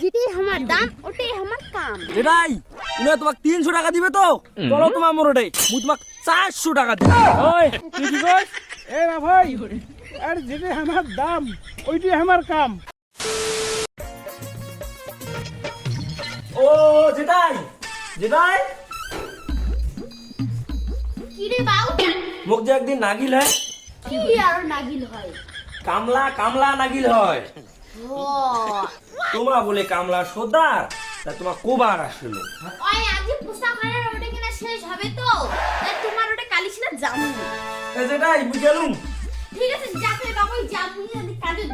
যেটাই আমার দাম ওটাই আমার কাম। যেটাই উনি তোমাকে তিনশো টাকা দিবে তো? চলো তোমার মোড়ে মুই তোমাকে চারশো টাকা দিব। ওই তুই কি কর এ না ভাই আর যেটা আমার দাম ওইটাই আমার কাম। ও যেটাই যেটাই। কি রে বাউ? মোক যে একদিন নাগিল হয়। কি আর নাগিল হয়? কামলা কামলা নাগিল হয়। তোমা বলে কামলা সর্দার তা তোমার কোবার আসলো? ওই পোশাক ওটা কিনা শেষ হবে তো। তাই তোমার ওটা কালি ছিল জামু এ যেটাই বুঝালুম? ঠিক আছে যাকে বাবু জামু আমি কাজে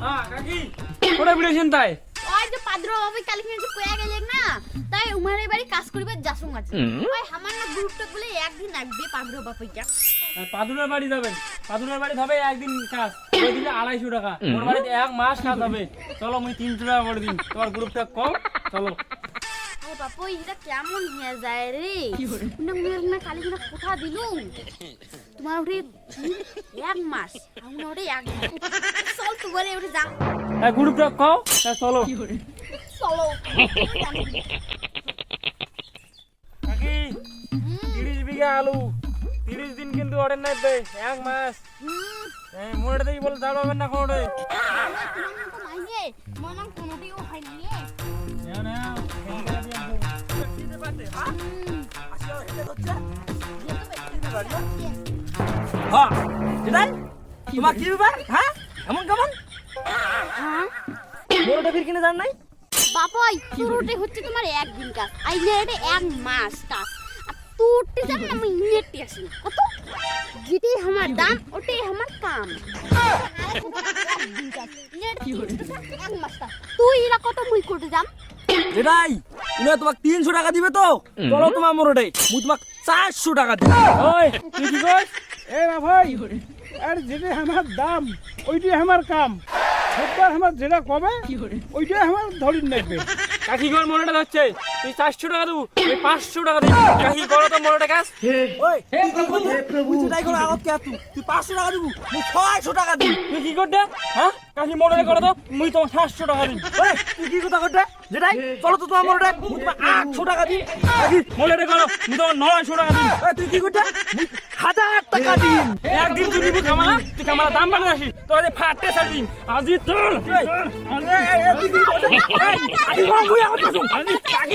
হ্যাঁ কাকি কোথায় বিড়েছেন তাই? ওই যে বাবু কালি কিনা যে কয়া গেলেন না? তাই উমারে বাড়ি কাজ করিবে যাসুম আছে। ওই আমার না গ্রুপটা বলে একদিন আসবে পাদ্র বাবুইটা। পাদুরের বাড়ি যাবেন। পাদুরের বাড়ি হবে একদিন কাজ। ওই দিলে আড়াইশো টাকা। ওর বাড়িতে এক মাস কাজ হবে। চলো মুই তিনশো টাকা করে দিন তোমার গ্রুপটা কম। চলো। বাপু এটা কেমন হয়ে যায় রে? না মনে না কালি কোথা দিলুম? তোমার ওরে এক মাস। আমার ওরে এক চল তো বলে ওরে যাম এই গ্রুপটা কম তা চলো চলো কাকি তিরিশ বিঘা আলু তিরিশ দিন কিন্তু অর্ডার নাই বে এক মাস হ্যাঁ মোড়ে দেখি বলে দাঁড় পাবেন না হ্যাঁ তোমার কি ব্যাপার হ্যাঁ এমন কেমন মোড়টা ফির কিনে জান নাই? হচ্ছে তোমার একদিন কাজ। আইলে এটা এক মাস কাজ। আর তোরটি জান না আমি নেটে আসি কত? যেটাই আমার দাম ওটাই আমার কাম। নেট। তুই এরা কত মুই করতে যাম? যেটাই উনি তোমাকে তিনশো টাকা দিবে তো? চলো তোমার মোড়ে মুই তোমাকে চারশো টাকা দিব। ওই তুই কি কর এ না ভাই আর যেটা আমার দাম ওইটাই আমার কাম। সববার আমার যেটা কমে ওইটাই আমার ধরি নেবে। কাকি কর মনেটা যাচ্ছে তুই চারশো টাকা দেবো তুই পাঁচশো টাকা দিবি। কাকি করো তো মনেটা কাজ। ওই তুই কি করলি? তুই যেটাই আগত কে তুই তুই পাঁচশো টাকা দিব মুই ছয়শো টাকা দিব তুই কি করতে? হ্যাঁ? কাকি মনে করো তো মুই তোমার সাতশো টাকা দিই ওই তুই কি কথা করতে? যেটাই চলো তো তোমার মোড়ে মুই তোমার আটশো টাকা দিই। কাকি মনে করো মুই তোমার নয়শো টাকা দিই। তুই কি করতে? টাকা দিন একদিন তুই নিবি কামালা তুই কামালা দাম বাড়ে আসি তোর যে ফাটতে সারদিন আজি তোর কাকি গরম মুই আগত পাইছো কাকি